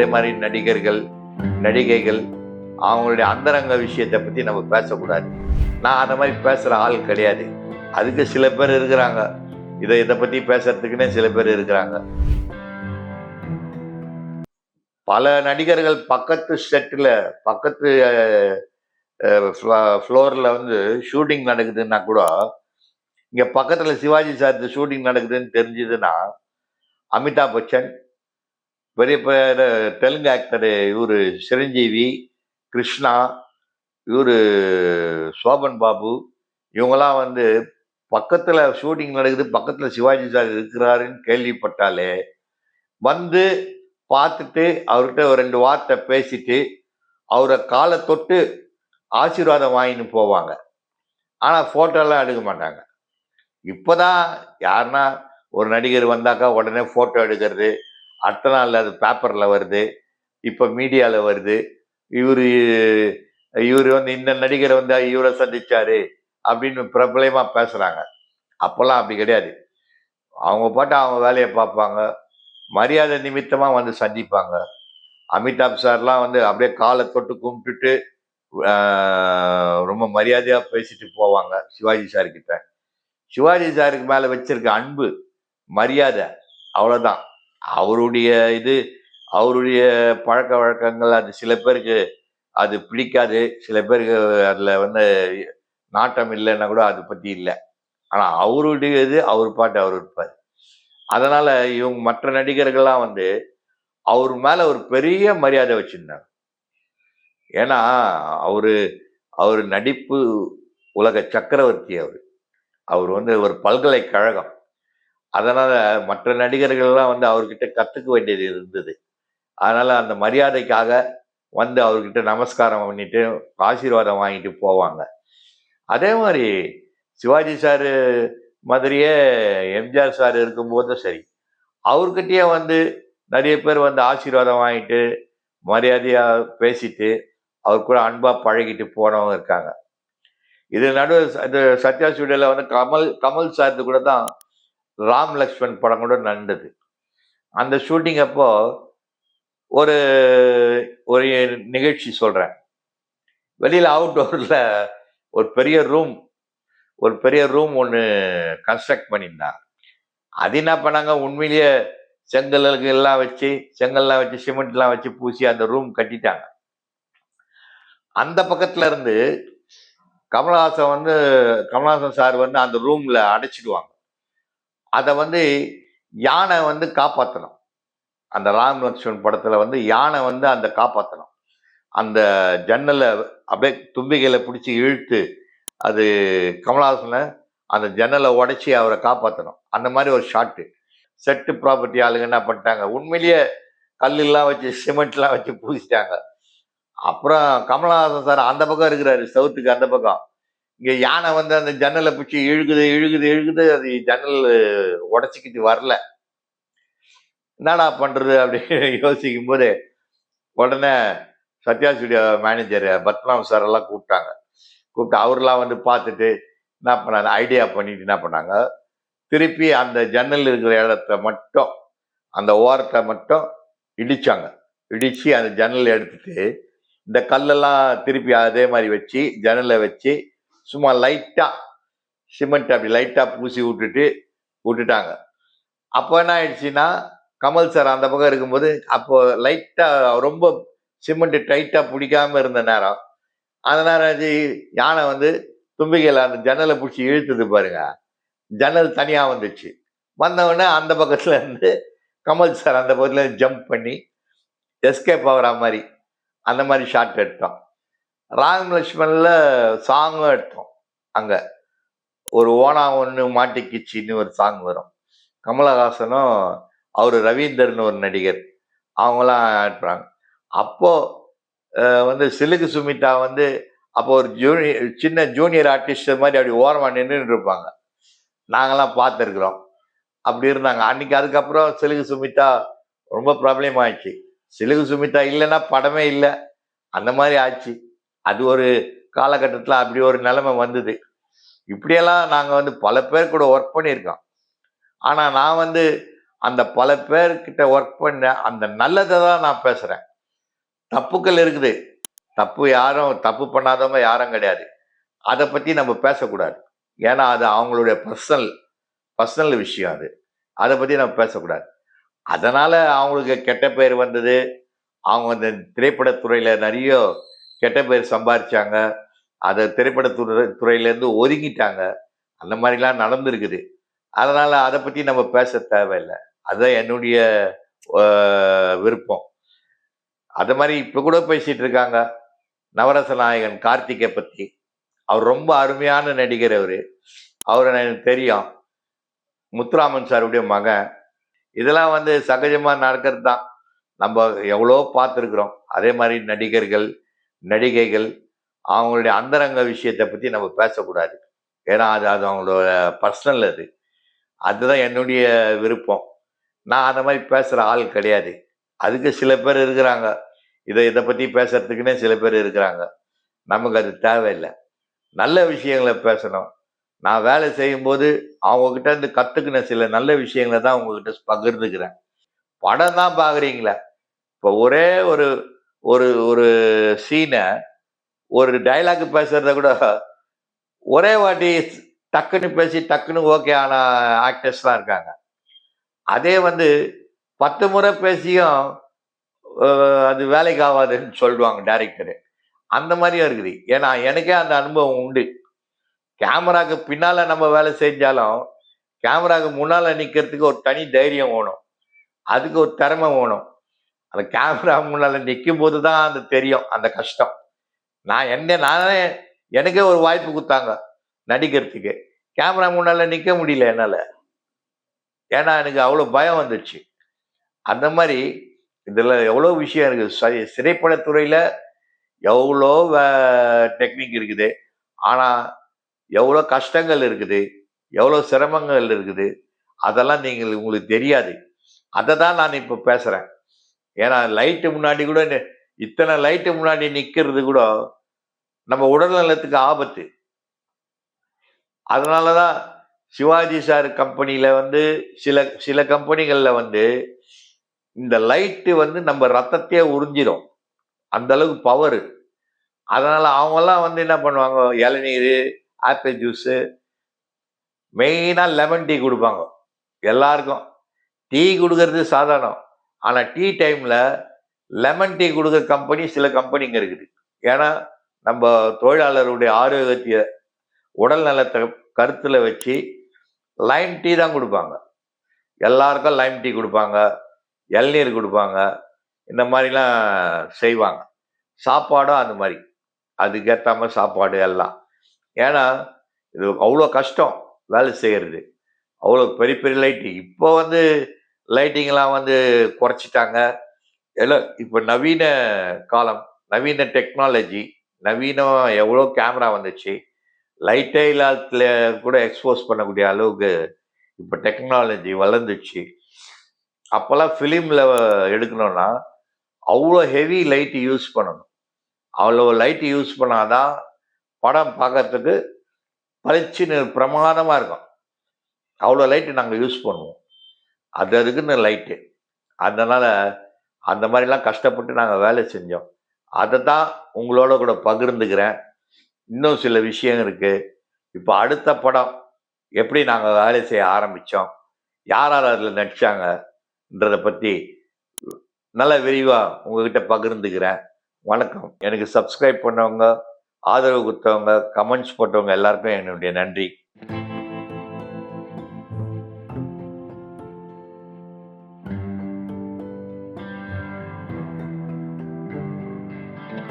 அதே மாதிரி நடிகர்கள் நடிகைகள் அவங்களுடைய அந்தரங்க விஷயத்தை பற்றி நம்ம பேசக்கூடாது. நான் அந்த மாதிரி பேசுகிற ஆள் கிடையாது. அதுக்கு சில பேர் இருக்கிறாங்க. இதை இதை பற்றி பேசுறதுக்குன்னே சில பேர் இருக்கிறாங்க. பல நடிகர்கள் பக்கத்து செட்டில் பக்கத்து ஃப்ளோரில் வந்து ஷூட்டிங் நடக்குதுன்னா கூட இங்கே பக்கத்தில் சிவாஜி சார் ஷூட்டிங் நடக்குதுன்னு தெரிஞ்சதுன்னா அமிதாப் பச்சன் பெரிய பெரிய தெலுங்கு ஆக்டர் இவர் சிரஞ்சீவி கிருஷ்ணா இவர் சோபன் பாபு இவங்கெல்லாம் வந்து பக்கத்தில் ஷூட்டிங் நடக்குது பக்கத்தில் சிவாஜி சார் இருக்கிறாருன்னு கேள்விப்பட்டாலே வந்து பார்த்துட்டு அவர்கிட்ட ஒரு ரெண்டு வார்த்தை பேசிட்டு அவரை காலை தொட்டு ஆசீர்வாதம் வாங்கின்னு போவாங்க. ஆனால் ஃபோட்டோலாம் எடுக்க மாட்டாங்க. இப்போதான் யாருன்னா ஒரு நடிகர் வந்தாக்கா உடனே ஃபோட்டோ எடுக்கிறது அடுத்த நாள் அது பேப்பரில் வருது. இப்போ மீடியாவில் வருது. இவர் இவர் வந்து இந்த நடிகரை வந்து இவரை சந்திச்சாரு அப்படின்னு பிரபலமாக பேசுகிறாங்க அப்போல்லாம் அப்படி கிடையாது. அவங்க பாட்டு அவங்க வேலையை பார்ப்பாங்க. மரியாதை நிமித்தமாக வந்து சந்திப்பாங்க. அமிதாப் சார்லாம் வந்து அப்படியே காலை தொட்டு கும்பிட்டுட்டு ரொம்ப மரியாதையாக பேசிட்டு போவாங்க சிவாஜி சார்கிட்ட. சிவாஜி சாருக்கு மேலே வச்சிருக்க அன்பு மரியாதை அவ்வளோதான் அவருடைய இது அவருடைய பழக்க வழக்கங்கள் அது சில பேருக்கு அது பிடிக்காது. சில பேருக்கு அதில் வந்து நாட்டம் இல்லைன்னா கூட அதை பற்றி இல்லை. ஆனால் அவருடைய இது அவர் பாட்டு அவர் இருப்பார். அதனால் இவங்க மற்ற நடிகர்கள்லாம் வந்து அவர் மேலே ஒரு பெரிய மரியாதை வச்சுருந்தாங்க. ஏன்னா அவர் அவர் நடிப்பு உலக சக்கரவர்த்தி அவர். அவர் வந்து ஒரு பல்கலைக்கழகம். அதனால் மற்ற நடிகர்கள்லாம் வந்து அவர்கிட்ட கற்றுக்க வேண்டியது இருந்தது. அதனால் அந்த மரியாதைக்காக வந்து அவர்கிட்ட நமஸ்காரம் பண்ணிட்டு ஆசீர்வாதம் வாங்கிட்டு போவாங்க. அதே மாதிரி சிவாஜி சார் மாதிரியே எம்ஜிஆர் சார் இருக்கும்போதும் சரி அவர்கிட்டயே வந்து நிறைய பேர் வந்து ஆசீர்வாதம் வாங்கிட்டு மரியாதையாக பேசிட்டு அவர் கூட அன்பாக பழகிட்டு போனவங்க இருக்காங்க. இது நடுவில் இந்த சத்யா ஸ்டுடியோவில் வந்து கமல் கமல் சார் கூட தான் ராம் லக்ஷ்மண் படம் கூட நடந்தது அந்த ஷூட்டிங் அப்போ ஒரு ஒரு நிகழ்ச்சி சொல்கிறேன் வெளியில் அவுட்டோரில் ஒரு பெரிய ரூம் ஒரு பெரிய ரூம் ஒன்று கன்ஸ்ட்ரக்ட் பண்ணியிருந்தாங்க அது என்ன பண்ணாங்க? உண்மையிலேயே செங்கல்லுக்கு எல்லாம் வச்சு செங்கல்லாம் வச்சு சிமெண்ட்லாம் வச்சு பூசி அந்த ரூம் கட்டிட்டாங்க. அந்த பக்கத்துல இருந்து கமலஹாசன் வந்து கமலஹாசன் சார் வந்து அந்த ரூம்ல அடைச்சிடுவாங்க. அதை வந்து யானை வந்து காப்பாற்றணும் அந்த ராம் லக்ஷ்மண் படத்தில் வந்து யானை வந்து அந்த காப்பாற்றணும் அந்த ஜன்னலை அப்படியே தும்பிக்கையில பிடிச்சி இழுத்து அது கமலஹாசனை அந்த ஜன்னலை உடைச்சி அவரை காப்பாற்றணும் அந்த மாதிரி ஒரு ஷாட்டு செட்டு ப்ராப்பர்ட்டி ஆளுங்க என்ன பண்ணிட்டாங்க? உண்மையிலேயே கல்லெல்லாம் வச்சு சிமெண்ட்லாம் வச்சு பூசிட்டாங்க. அப்புறம் கமலஹாசன் சார் அந்த பக்கம் இருக்கிறாரு சவுத்துக்கு அந்த பக்கம். இங்கே யானை வந்து அந்த ஜன்னலை பிடிச்சி இழுகுது இழுகுது இழுகுது அது ஜன்னல் உடச்சிக்கிட்டு வரல. என்னடா பண்ணுறது அப்படின்னு யோசிக்கும் போது உடனே Sathya studio manager Padmanabha sir எல்லாம் கூப்பிட்டாங்க. கூப்பிட்டு அவர்லாம் வந்து பார்த்துட்டு என்ன பண்ணாங்க? ஐடியா பண்ணிட்டு என்ன பண்ணாங்க? திருப்பி அந்த ஜன்னல் இருக்கிற இடத்த மட்டும் அந்த ஓரத்தை மட்டும் இடித்தாங்க இடித்து அந்த ஜன்னல் எடுத்துட்டு இந்த கல்லெல்லாம் திருப்பி அதே மாதிரி வச்சு ஜன்னலை வச்சு சும்மா லைட்டாக சிமெண்ட் அப்படி லைட்டாக பூசி விட்டுட்டு விட்டுட்டாங்க. அப்போ என்ன ஆயிடுச்சுன்னா கமல் சார் அந்த பக்கம் இருக்கும்போது அப்போ லைட்டாக ரொம்ப சிமெண்ட் டைட்டாக பிடிக்காம இருந்த நேரம். அந்த நேரம் யானை வந்து தும்பிக்கையில் அந்த ஜன்னலை பிடிச்சி இழுத்தது பாருங்க. ஜன்னல் தனியாக வந்துச்சு. வந்தவுடனே அந்த பக்கத்துல இருந்து கமல் சார் அந்த பக்கத்துல ஜம்ப் பண்ணி எஸ்கேப் ஆகிற மாதிரி அந்த மாதிரி ஷார்ட் எடுத்தோம். ராம் லக்ஷ்மணில் சாங்கும் எடுத்தோம். அங்கே. ஒரு ஓனா ஒன்று மாட்டிக்கிச்சின்னு ஒரு சாங் வரும். கமலஹாசனும் அவர் ரவீந்தர்னு ஒரு நடிகர். அவங்களாம் ஆடுறாங்க அப்போது வந்து சிலுக்கு சுமிதா வந்து அப்போ ஒரு ஜூனியர் சின்ன ஜூனியர் ஆர்டிஸ்ட் மாதிரி அப்படி ஓரமாக நின்றுட்டு இருப்பாங்க. நாங்கெல்லாம் பார்த்துருக்குறோம். அப்படி இருந்தாங்க. அன்னைக்கு அதுக்கப்புறம் சிலுகு சுமிதா ரொம்ப ப்ராப்ளம் ஆயிடுச்சு. சிலுகு சுமிதா இல்லைன்னா படமே இல்லை. அந்த மாதிரி ஆச்சு. அது ஒரு காலகட்டத்தில் அப்படி ஒரு நிலைமை வந்தது. இப்படியெல்லாம் நாங்கள் வந்து பல பேர் கூட ஒர்க் பண்ணியிருக்கோம். ஆனால் நான் வந்து அந்த பல பேர்கிட்ட ஒர்க் பண்ண அந்த நல்லதை தான் நான் பேசுகிறேன் தப்புக்கள் இருக்குது. தப்பு யாரும் தப்பு பண்ணாதவங்க யாரும் கிடையாது. அதை பற்றி நம்ம பேசக்கூடாது. ஏன்னா அது அவங்களுடைய பர்சனல் பர்சனல் விஷயம் அது. அதை பற்றி நம்ம பேசக்கூடாது. அதனால் அவங்களுக்கு கெட்ட பேர் வந்தது. அவங்க அந்த திரைப்படத்துறையில் நிறைய கெட்ட பேர் சம்பாதிச்சாங்க அதை திரைப்படத்துறை துறையிலேருந்து ஒதுங்கிட்டாங்க அந்த மாதிரிலாம் நடந்திருக்குது. அதனால் அதை பற்றி நம்ம பேச தேவையில்லை. அதுதான் என்னுடைய விருப்பம். அது மாதிரி இப்போ கூட பேசிகிட்டு இருக்காங்க. நவரச நாயகன் கார்த்திகை பற்றி அவர் ரொம்ப அருமையான நடிகர் அவர். அவர் எனக்கு தெரியும். முத்துராமன் சாருடைய மகன். இதெல்லாம் வந்து சகஜமாக நடக்கிறது தான் நம்ம எவ்வளோ பார்த்துருக்குறோம். அதே மாதிரி நடிகர்கள் நடிகைகள் அவங்களுடைய அந்தரங்க விஷயத்தை பற்றி நம்ம பேசக்கூடாது. ஏன்னா அது அது அவங்களோட பர்சனல் அது. அதுதான் என்னுடைய விருப்பம். நான் அந்த மாதிரி பேசுகிற ஆள் கிடையாது. அதுக்கு சில பேர் இருக்கிறாங்க. இதை இதை பற்றி பேசுறதுக்குன்னே சில பேர் இருக்கிறாங்க. நமக்கு அது தேவையில்லை. நல்ல விஷயங்களை பேசணும். நான் வேலை செய்யும்போது அவங்கக்கிட்ட இருந்து கற்றுக்கின சில நல்ல விஷயங்களை தான் உங்ககிட்ட பகிர்ந்துக்கிறேன். படம் தான் பார்க்குறீங்களே. இப்போ ஒரே ஒரு ஒரு ஒரு சீனை ஒரு டைலாக் பேசுறத கூட ஒரே வாட்டி டக்குன்னு பேசி டக்குன்னு ஓகே ஆன ஆக்டர்ஸ்லாம் இருக்காங்க. அதே வந்து பத்து முறை பேசியும் அது வேலைக்கு ஆகாதுன்னு சொல்லுவாங்க டைரக்டரு அந்த மாதிரியும் இருக்குது. ஏன்னா எனக்கே அந்த அனுபவம் உண்டு. கேமராக்கு பின்னால் நம்ம வேலை செஞ்சாலும் கேமராக்கு முன்னால் நிற்கிறதுக்கு ஒரு தனி தைரியம் வேணும். அதுக்கு ஒரு திறமை வேணும். அந்த கேமரா முன்னால நிற்கும் போது தான் அந்த தெரியும் அந்த கஷ்டம். நான் என்ன நானே எனக்கே ஒரு வாய்ப்பு கொடுத்தாங்க நடிக்கிறதுக்கு. கேமரா முன்னால நிற்க முடியல என்னால். ஏன்னா எனக்கு அவ்வளோ பயம் வந்துச்சு. அந்த மாதிரி இதில் எவ்வளோ விஷயம் இருக்குது சரி திரைப்படத்துறையில் எவ்வளோ டெக்னிக் இருக்குது. ஆனால் எவ்வளோ கஷ்டங்கள் இருக்குது. எவ்வளோ சிரமங்கள் இருக்குது. அதெல்லாம் நீங்கள் உங்களுக்கு தெரியாது. அதை தான் நான் இப்போ பேசுகிறேன் ஏன்னா லைட்டு முன்னாடி கூட இத்தனை லைட்டு முன்னாடி நிற்கிறது கூட நம்ம உடல் நலத்துக்கு ஆபத்து. அதனால தான் சிவாஜி சார் கம்பெனியில் வந்து சில சில கம்பெனிகளில் வந்து இந்த லைட்டு வந்து நம்ம ரத்தத்தையே உறிஞ்சிடும் அந்த அளவுக்கு அதனால் அவங்கெல்லாம் வந்து என்ன பண்ணுவாங்க? இளநீர் ஆப்பிள் ஜூஸு மெயினாக லெமன் டீ கொடுப்பாங்க. எல்லாருக்கும். டீ கொடுக்கறது சாதாரணம். ஆனால் டீ டைமில் லெமன் டீ கொடுக்குற கம்பெனி சில கம்பெனிங்க இருக்குது. ஏன்னா நம்ம தொழிலாளருடைய ஆரோக்கியத்தை உடல் நலத்தை கருத்தில் வச்சு லைம் டீ தான் கொடுப்பாங்க. எல்லாருக்கும் லைம் டீ கொடுப்பாங்க. இளநீர் கொடுப்பாங்க. இந்த மாதிரிலாம் செய்வாங்க. சாப்பாடும் அந்த மாதிரி. அதுக்கேற்ற மாதிரி சாப்பாடு எல்லாம். ஏன்னா இது அவ்வளோ கஷ்டம் வேலை செய்கிறது அவ்வளோ பெரிய பெரிய லைட்டு இப்போ வந்து லைட்டிங்லாம் வந்து குறைச்சிட்டாங்க. எல்லாம் இப்போ நவீன காலம் நவீன டெக்னாலஜி நவீனம் எவ்வளோ கேமரா வந்துச்சு லைட்டே இல்லாத கூட எக்ஸ்போஸ் பண்ணக்கூடிய அளவுக்கு இப்போ டெக்னாலஜி வளர்ந்துச்சு. அப்போல்லாம் ஃபிலிமில் எடுக்கணும்னா அவ்வளோ ஹெவி லைட் யூஸ் பண்ணணும். அவ்வளோ லைட் யூஸ் பண்ணாதான் படம் பார்க்கறதுக்கு பளிச்சுன்னு பிரமாதமாக இருக்கும். அவ்வளோ லைட்டு நாங்கள் யூஸ் பண்ணுவோம். அது அதுக்குன்னு லைட்டு அதனால் அந்த மாதிரிலாம் கஷ்டப்பட்டு நாங்கள் வேலை செஞ்சோம். அதை தான் உங்களோட கூட பகிர்ந்துக்கிறேன். இன்னும் சில விஷயம் இருக்குது இப்போ அடுத்த படம் எப்படி நாங்கள் வேலை செய்ய ஆரம்பித்தோம் யார் யார் அதில் நடித்தாங்கன்றதை பற்றி நல்ல விரிவாக உங்ககிட்ட பகிர்ந்துக்கிறேன். வணக்கம். எனக்கு சப்ஸ்கிரைப் பண்ணவங்க ஆதரவு கொடுத்தவங்க கமெண்ட்ஸ் போட்டவங்க எல்லாருக்கும் என்னுடைய நன்றி.